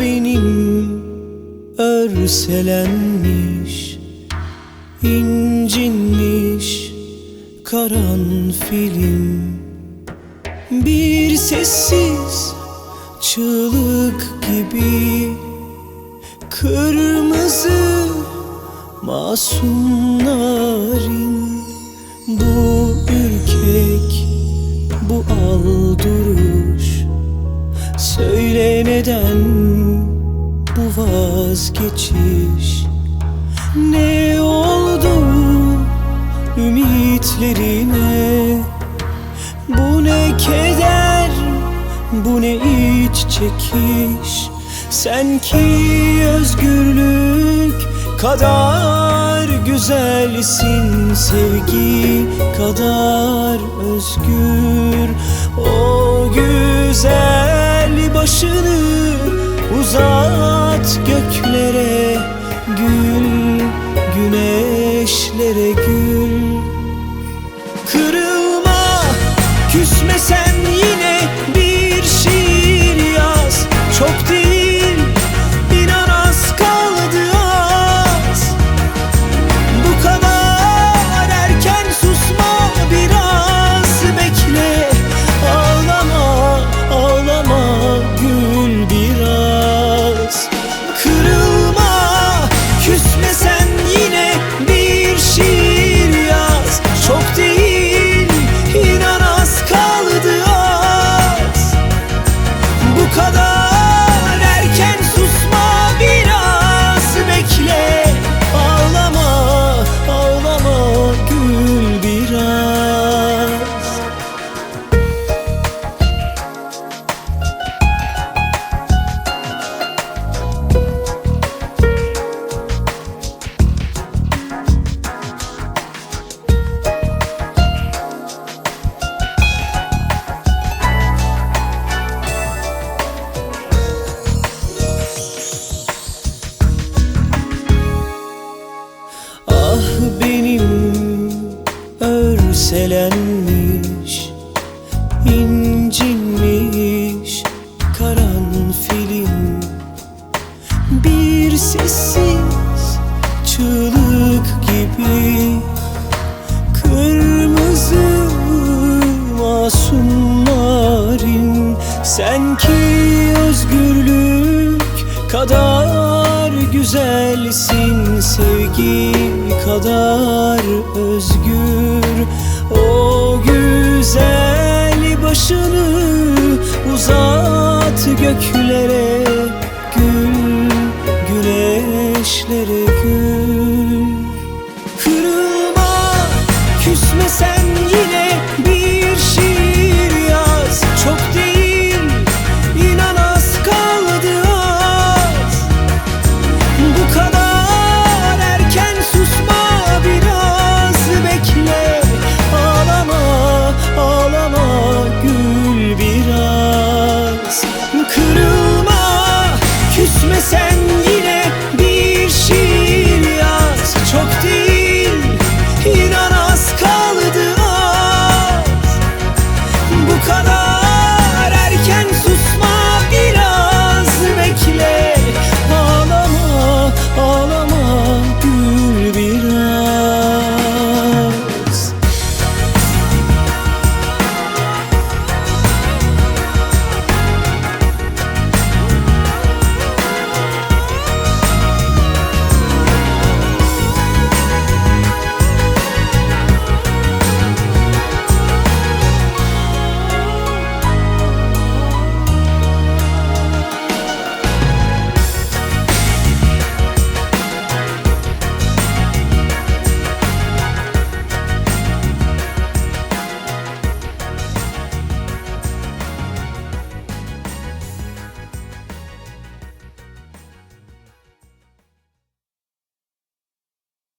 benim örselenmiş incinmiş karanfilim. Bir sessiz çığlık gibi Kırmızı masum narin vazgeçiş. Ne oldu ümitlerine? Bu ne keder bu ne iç çekiş. Sen ki özgürlük kadar güzelsin Sevgi kadar özgür. O güzel başını Gül güneşlere gül. Kırılma, küsme sen örselenmiş incinmiş karanfilim Bir sessiz çığlık gibi Kırmızı masum narin Sen ki özgürlük kadar güzelsin Sevgi kadar özgür düşleri gül.